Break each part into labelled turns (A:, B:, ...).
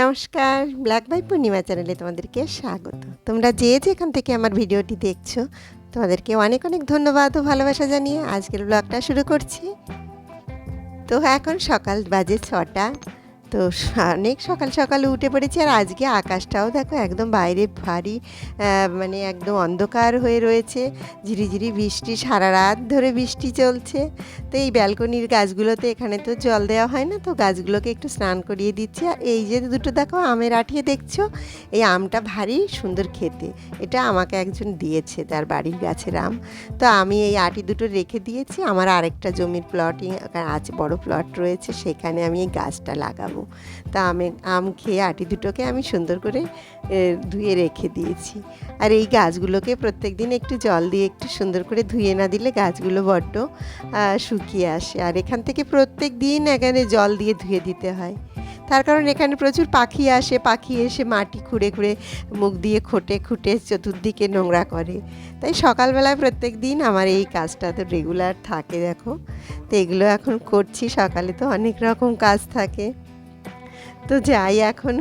A: নমস্কার black by পূর্ণিমা চ্যানেলে তোমাদেরকে স্বাগত। তোমরা যে যেখান থেকে আমার ভিডিওটি দেখছ তোমাদেরকে অনেক অনেক ধন্যবাদ ও ভালোবাসা জানিয়ে আজকের ব্লগটা শুরু করছি। তো এখন সকাল বাজে ছটা। তো অনেক সকাল সকাল উঠে পড়েছি আর আজকে আকাশটাও দেখো একদম বাইরে ভারী মানে একদম অন্ধকার হয়ে রয়েছে। ঝিরিঝিরি বৃষ্টি, সারা রাত ধরে বৃষ্টি চলছে। তো এই ব্যালকনির গাছগুলোতে এখানে তো জল দেওয়া হয় না, তো গাছগুলোকে একটু স্নান করিয়ে দিচ্ছি। আর এই যে দুটো দেখো আমের আঠিয়ে দেখছ, এই আমটা ভারী, সুন্দর খেতে। এটা আমাকে একজন দিয়েছে তার বাড়ির গাছের আম। তো আমি এই আটি দুটো রেখে দিয়েছি। আমার আরেকটা জমির প্লটিং আছে বড় প্লট রয়েছে, সেখানে আমি এই গাছটা লাগাবো। তা আমি আম খেয়ে আটি দুটোকে আমি সুন্দর করে ধুয়ে রেখে দিয়েছি। আর এই গাছগুলোকে প্রত্যেক দিন একটু জল দিয়ে একটু সুন্দর করে ধুয়ে না দিলে গাছগুলো বড্ড শুকিয়ে আসে। আর এখান থেকে প্রত্যেক দিন এখানে জল দিয়ে ধুয়ে দিতে হয়। তার কারণ এখানে প্রচুর পাখি আসে, পাখি এসে মাটি খুঁড়ে খুঁড়ে মুখ দিয়ে খোটে খুঁটে চতুর্দিকে নোংরা করে। তাই সকালবেলায় প্রত্যেক দিন আমার এই কাজটা তো রেগুলার থাকে, দেখো। তো এগুলো এখন করছি, সকালে তো অনেক রকম কাজ থাকে। তো যাই, এখন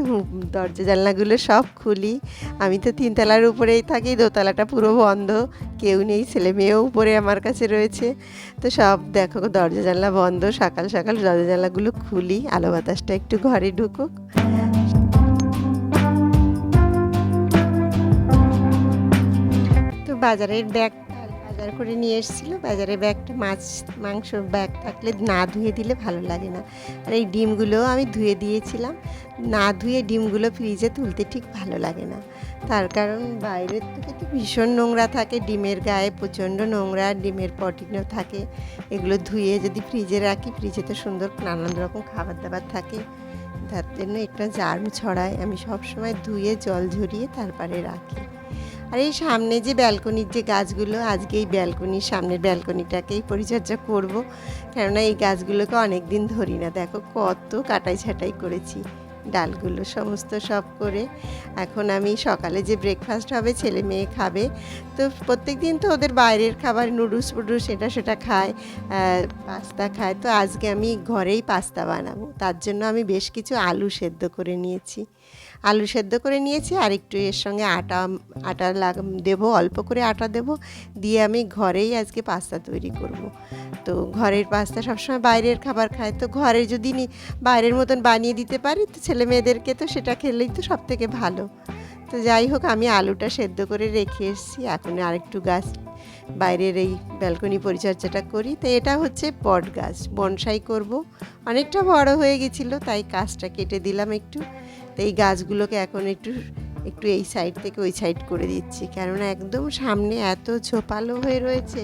A: দরজা জানলাগুলো সব খুলি। আমি তো তিনতলার উপরেই থাকি, দোতলাটা পুরো বন্ধ। কেউ নেই, ছেলে মেয়েও উপরে আমার কাছে রয়েছে। তো সব দেখো, দরজা জানলা বন্ধ, সকাল সকাল দরজা জানলাগুলো খুলি, আলো বাতাসটা একটু ঘরে ঢুকুক। তো বাজারের ব্যাগ বাজার করে নিয়ে এসেছিল। বাজারে ব্যাগটা মাছ, মাংস ব্যাগ থাকলে না ধুয়ে দিলে ভালো লাগে না। আর এই ডিমগুলোও আমি ধুয়ে দিয়েছিলাম। না ধুয়ে ডিমগুলো ফ্রিজে তুলতে ঠিক ভালো লাগে না। তার কারণ বাইরের থেকে তো ভীষণ নোংরা থাকে, ডিমের গায়ে প্রচণ্ড নোংরা, ডিমের পটিনও থাকে। এগুলো ধুয়ে যদি ফ্রিজে রাখি, ফ্রিজে তো সুন্দর নানান রকম খাবার দাবার থাকে। তার জন্য একটা জার্ম ছড়ায়। আমি সবসময় ধুয়ে, জল ঝরিয়ে তারপরে রাখি। আর এই সামনে যে ব্যালকনির যে গাছগুলো, আজকে এই ব্যালকনির সামনের ব্যালকনিটাকেই পরিচর্যা করব। কেননা এই গাছগুলোকে অনেক দিন ধরি না। দেখো কত কাটাই ছাটাই করেছি, ডালগুলো সমস্ত সব করে। এখন আমি সকালে যে ব্রেকফাস্ট হবে, ছেলে মেয়ে খাবে। তো প্রত্যেক দিন তো ওদের বাইরের খাবার নুডলস ফুডলস এটা সেটা খায় পাস্তা খায়। তো আজকে আমি ঘরেই পাস্তা বানাবো। তার জন্য আমি বেশ কিছু আলু সেদ্ধ করে নিয়েছি। আলু সেদ্ধ করে নিয়েছি আর একটু এর সঙ্গে আটা আটা লাগ, দেবো, অল্প করে আটা দেবো। দিয়ে আমি ঘরেই আজকে পাস্তা তৈরি করব। তো ঘরের পাস্তা সবসময় বাইরের খাবার খায়। তো ঘরে যদি বাইরের মতন বানিয়ে দিতে পারি, তো ছেলে মেয়েদেরকে তো সেটা খেলেই তো সব থেকে ভালো। তো যাই হোক, আমি আলুটা সেদ্ধ করে রেখে এসেছি। এখন আরেকটু গাছ, বাইরের এই ব্যালকনি পরিচর্যাটা করি। তো এটা হচ্ছে বট গাছ বনসাই করব। অনেকটা বড় হয়ে গেছিল, তাই কাজটা কেটে দিলাম একটু। তো এই গাছগুলোকে এখন একটু একটু এই সাইড থেকে ওই সাইড করে দিচ্ছি। কেননা একদম সামনে এত ঝোপালো হয়ে রয়েছে।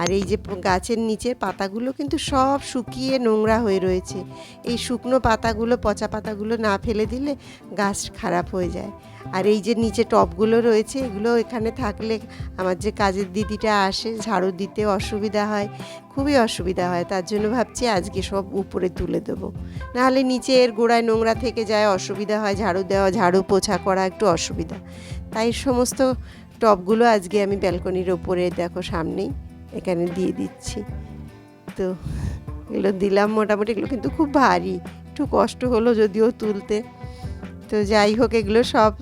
A: আর এই যে গাছের নিচের পাতাগুলো কিন্তু সব শুকিয়ে নোংরা হয়ে রয়েছে। এই শুকনো পাতাগুলো, পচা পাতাগুলো না ফেলে দিলে গাছ খারাপ হয়ে যায়। আর এই যে নিচে টবগুলো রয়েছে, এগুলো এখানে থাকলে আমার যে কাজের দিদিটা আসে, ঝাড়ু দিতে অসুবিধা হয়, খুবই অসুবিধা হয়। তার জন্য ভাবছি আজকে সব উপরে তুলে দেবো। নাহলে নিচে এর গোড়ায় নোংরা থেকে যায়, অসুবিধা হয়, ঝাড়ু দেওয়া, ঝাড়ু পোছা করা একটু অসুবিধা। তাই সমস্ত টবগুলো আজকে আমি ব্যালকনির ওপরে, দেখো, সামনেই এখানে দিয়ে দিচ্ছি। তো এগুলো দিলাম মোটামুটি, এগুলো কিন্তু খুব ভারী। একটু কষ্ট হলো যদিও তুলতে। তো যাই হোক, এগুলো সব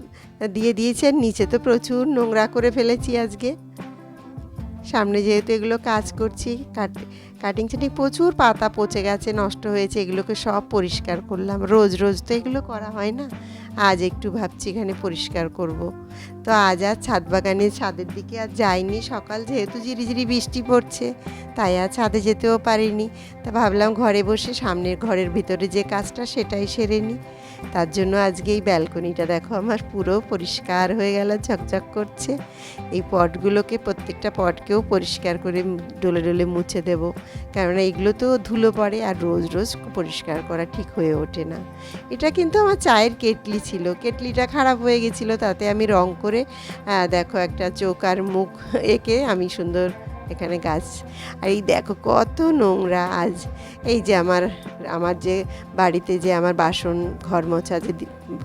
A: দিয়ে দিয়েছি আর নিচে তো প্রচুর নোংরা করে ফেলেছি আজকে। সামনে যেহেতু এগুলো কাজ করছি কাট কাটিং ছাটিং প্রচুর পাতা পচে গেছে, নষ্ট হয়েছে, এগুলোকে সব পরিষ্কার করলাম। রোজ রোজ তো এগুলো করা হয় না। আজ একটু ভাবছি এখানে পরিষ্কার করব। তো আজ আর ছাদ বাগানের ছাদের দিকে আর যাইনি। সকাল যেহেতু ঝিরিঝিরি বৃষ্টি পড়ছে, তাই আর ছাদে যেতেও পারিনি। তা ভাবলাম ঘরে বসে সামনের ঘরের ভিতরে যে কাজটা সেটাই সেরে নিই তার জন্য আজকে এই ব্যালকনিটা দেখো, আমার পুরো পরিষ্কার হয়ে গেল, ঝকঝক করছে। এই পটগুলোকে, প্রত্যেকটা পটকেও পরিষ্কার করে ডলে ডলে মুছে দেব। কেননা এগুলো তো ধুলো পড়ে আর রোজ রোজ পরিষ্কার করা ঠিক হয়ে ওঠে না। এটা কিন্তু আমার চায়ের কেটলি ছিল। কেটলিটা খারাপ হয়ে গেছিল, তাতে আমি রং করে দেখো একটা চোখ আর মুখ এঁকে আমি সুন্দর এখানে গাছ, আর এই দেখো কত নোংরা আজ। এই যে আমার আমার যে বাড়িতে যে আমার বাসন ঘর মোছা যে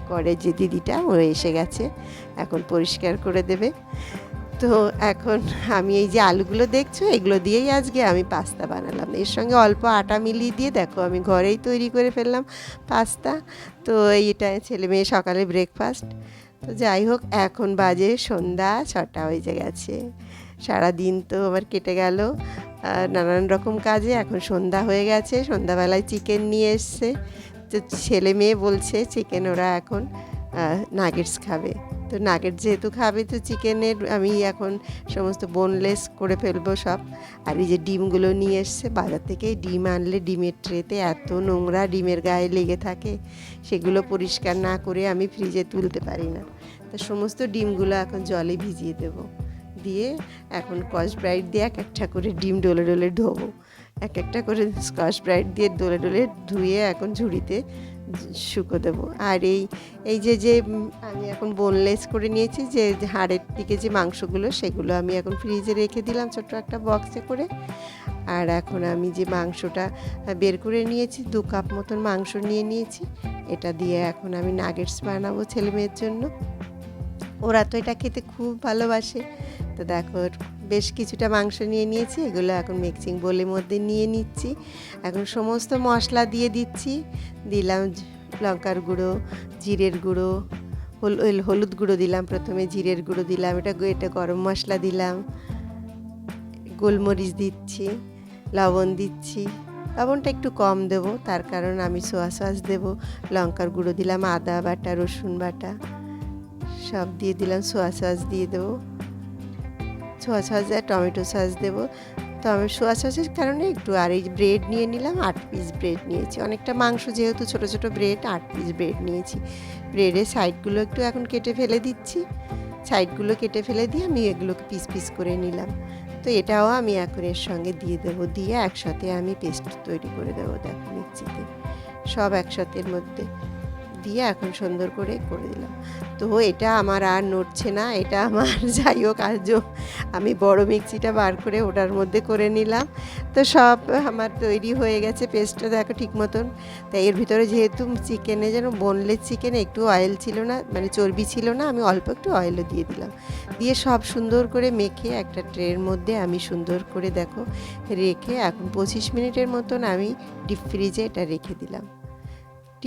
A: করে যে দিদিটা, ও এসে গেছে, এখন পরিষ্কার করে দেবে। তো এখন আমি এই যে আলুগুলো দেখছ, এগুলো দিয়েই আজকে আমি পাস্তা বানালাম। এর সঙ্গে অল্প আটা মিলিয়ে দিয়ে দেখো, আমি ঘরেই তৈরি করে ফেললাম পাস্তা। তো এইটা ছেলে মেয়ে সকালে ব্রেকফাস্ট তো যাই হোক, এখন বাজে সন্ধ্যা ছটা হয়ে গেছে। সারা দিন তো আমার কেটে গেল। নানান রকম কাজে এখন সন্ধ্যা হয়ে গেছে, সন্ধ্যাবেলায় চিকেন নিয়ে এসছে। তো ছেলে মেয়ে বলছে চিকেন ওরা এখন নাগেটস খাবে। তো নাগেট যেহেতু খাবে, তো চিকেনের আমি এখন সমস্ত বোনলেস করে ফেলব সব। আর এই যে ডিমগুলো নিয়ে এসছে, বাজার থেকে ডিম আনলে ডিমের ট্রেতে এত নোংরা ডিমের গায়ে লেগে থাকে, সেগুলো পরিষ্কার না করে আমি ফ্রিজে তুলতে পারি না। তো সমস্ত ডিমগুলো এখন জলে ভিজিয়ে দেবো। দিয়ে এখন স্কচ ব্রাইট দিয়ে এক একটা করে ডিম ডলে ডলে ধোবো। এক একটা করে স্কচ ব্রাইট দিয়ে ডলে ডলে ধুয়ে এখন ঝুড়িতে শুকো দেবো। আর এই এই যে যে আমি এখন বোনলেস করে নিয়েছি, যে হাড়ের দিকে যে মাংসগুলো, সেগুলো আমি এখন ফ্রিজে রেখে দিলাম ছোট্ট একটা বক্সে করে। আর এখন আমি যে মাংসটা বের করে নিয়েছি, দু কাপ মতন মাংস নিয়ে নিয়েছি। এটা দিয়ে এখন আমি নাগেটস বানাবো ছেলে মেয়ের জন্য। ওরা তো এটা খেতে খুব ভালোবাসে। তো দেখো বেশ কিছুটা মাংস নিয়ে নিয়েছি, এগুলো এখন মিক্সিং বোলের মধ্যে নিয়ে নিচ্ছি। এখন সমস্ত মশলা দিয়ে দিচ্ছি। দিলাম লঙ্কার গুঁড়ো, জিরের গুঁড়ো, হল হল- হলুদ গুঁড়ো দিলাম প্রথমে, জিরের গুঁড়ো দিলাম, এটা এটা গরম মশলা দিলাম। গোলমরিচ দিচ্ছি, লবণ দিচ্ছি। লবণটা একটু কম দেব, তার কারণ আমি সোয়া সস দেবো। লঙ্কার গুঁড়ো দিলাম, আদা বাটা, রসুন বাটা, সব দিয়ে দিলাম সোয়া সস দিয়ে দেবো। সোয়া সস আর টমেটো সস দেবো। তো আমি সোয়া সসের কারণে একটু আর এই ব্রেড নিয়ে নিলাম, আট পিস ব্রেড নিয়েছি। অনেকটা মাংস যেহেতু ছোট ছোট ব্রেড আট পিস ব্রেড নিয়েছি। ব্রেডের সাইডগুলো একটু এখন কেটে ফেলে দিচ্ছি। সাইডগুলো কেটে ফেলে দিয়ে আমি এগুলোকে পিস পিস করে নিলাম। তো এটাও আমি এখন এর সঙ্গে দিয়ে দেবো, দিয়ে একসাথে আমি পেস্ট তৈরি করে দেবো, দেখো মিক্সিতে। সব একসাথের মধ্যে। দিয়ে এখন সুন্দর করে করে দিলাম। তো এটা আমার আর নড়ছে না, এটা আমার যাই হোক আজও আমি বড় মিক্সিটা বার করে ওটার মধ্যে করে নিলাম। তো সব আমার তৈরি হয়ে গেছে, পেস্টটা দেখো ঠিক মতন। তাই এর ভিতরে যেহেতু চিকেনে যেন বোনলেস চিকেনে একটু অয়েল ছিল না মানে চর্বি ছিল না, আমি অল্প একটু অয়েলও দিয়ে দিলাম। দিয়ে সব সুন্দর করে মেখে একটা ট্রের মধ্যে আমি সুন্দর করে দেখো, রেখে এখন পঁচিশ মিনিটের মতন আমি ডিপ ফ্রিজে এটা রেখে দিলাম।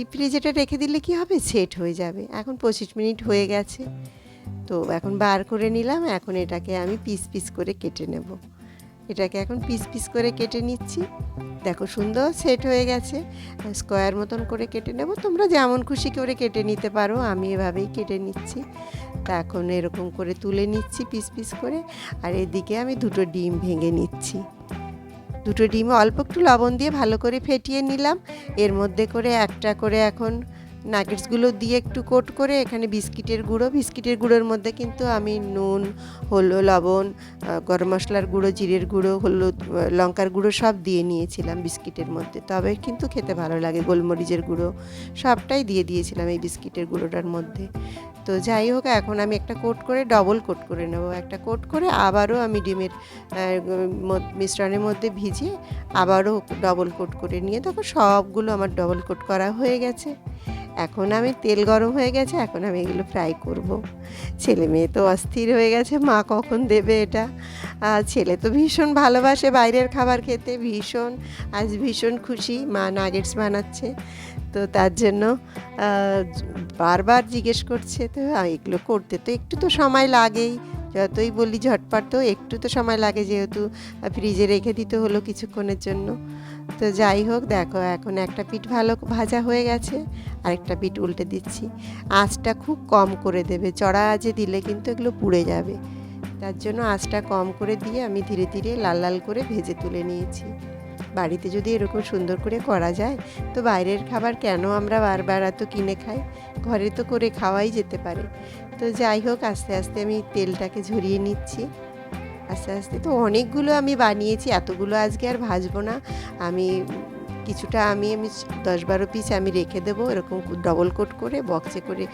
A: ফ্রিজে রেখে দিলে কি হবে? সেট হয়ে যাবে। এখন পঁচিশ মিনিট হয়ে গেছে। তো এখন বার করে নিলাম। এখন এটাকে আমি পিস পিস করে কেটে নেব। এটাকে এখন পিস পিস করে কেটে নিচ্ছি। দেখো সুন্দর সেট হয়ে গেছে। স্কোয়ার মতন করে কেটে নেব। তোমরা যেমন খুশি করে কেটে নিতে পারো। আমি এভাবেই কেটে নিচ্ছি। তা এখন এরকম করে তুলে নিচ্ছি পিস পিস করে। আর এদিকে আমি দুটো ডিম ভেঙে নিচ্ছি। দুটো ডিমে অল্প একটু লবণ দিয়ে ভালো করে ফেটিয়ে নিলাম। এর মধ্যে করে একটা করে এখন নাগেটসগুলো দিয়ে একটু কোট করে এখানে বিস্কিটের গুঁড়ো। বিস্কিটের গুঁড়োর মধ্যে কিন্তু আমি নুন হলো লবণ গরম মশলার গুঁড়ো, জিরের গুঁড়ো, হলুদ লঙ্কার গুঁড়ো সব দিয়ে নিয়েছিলাম বিস্কিটের মধ্যে। তবে কিন্তু খেতে ভালো লাগে, গোলমরিচের গুঁড়ো সবটাই দিয়ে দিয়েছিলাম এই বিস্কিটের গুঁড়োটার মধ্যে। তো যাই হোক, এখন আমি একটা কোট করে ডবল কোট করে নেব। একটা কোট করে আবারও আমি ডিমের মিশ্রণের মধ্যে ভিজিয়ে আবারও ডবল কোট করে নিয়ে দেখো সবগুলো আমার ডবল কোট করা হয়ে গেছে। এখন আমি তেল গরম হয়ে গেছে, এখন আমি এগুলো ফ্রাই করব। ছেলে মেয়ে তো অস্থির হয়ে গেছে, মা কখন দেবে এটা? আর ছেলে তো ভীষণ ভালোবাসে বাইরের খাবার খেতে, ভীষণ, আজ ভীষণ খুশি, মা নাগেটস বানাচ্ছে। তো তার জন্য বারবার জিজ্ঞেস করছে, তো এগুলো করতে তো একটু তো সময় লাগেই। যতই বলি ঝটপট তো, একটু তো সময় লাগে যেহেতু ফ্রিজে রেখে দিতে হলো কিছুক্ষণের জন্য। তো যাই হোক, দেখো, এখন একটা পিঠ ভালো ভাজা হয়ে গেছে, আরেকটা পিঠ উল্টে দিচ্ছি। আঁচটা খুব কম করে দেবে, চড়া আজে দিলে কিন্তু এগুলো পুড়ে যাবে। তার জন্য আঁচটা কম করে দিয়ে আমি ধীরে ধীরে লাল লাল করে ভেজে তুলে নিয়েছি। বাড়িতে যদি এরকম সুন্দর করে করা যায়, তো বাইরের খাবার কেন আমরা বারবার এত কিনে খাই? ঘরে তো করে খাওয়াই যেতে পারে। তো যাই হোক, আস্তে আস্তে আমি তেলটাকে ঝরিয়ে নিচ্ছি। আস্তে আস্তে তো অনেকগুলো আমি বানিয়েছি, এতগুলো আজকে আর ভাজবো না। আমি কিছুটা আমি আমি দশ বারো পিস আমি রেখে দেবো, এরকম ডবল কোট করে বক্সে করে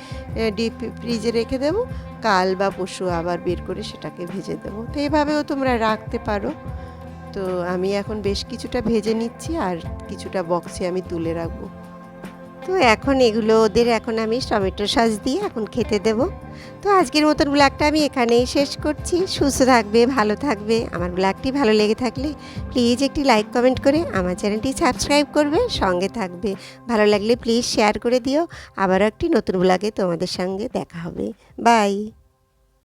A: ডিপ ফ্রিজে রেখে দেবো। কাল বা পশু আবার বের করে সেটাকে ভেজে দেবো। তো এভাবেও তোমরা রাখতে পারো। তো আমি এখন বেশ কিছুটা ভেজে নিচ্ছি আর কিছুটা বক্সে আমি তুলে রাখব। তো এখন এগুলো ওদের এখন আমি টমেটো সস দিয়ে এখন খেতে দেব। তো আজকের মতন ব্লগটা আমি এখানেই শেষ করছি। সুস্থ থাকবে, ভালো থাকবে। আমার ব্লগটি ভালো লেগে থাকলে প্লিজ একটি লাইক, কমেন্ট করে আমার চ্যানেলটি সাবস্ক্রাইব করবে, সঙ্গে থাকবে। ভালো লাগলে প্লিজ শেয়ার করে দিও। আবারও একটি নতুন ব্লগে তোমাদের সঙ্গে দেখা হবে। বাই।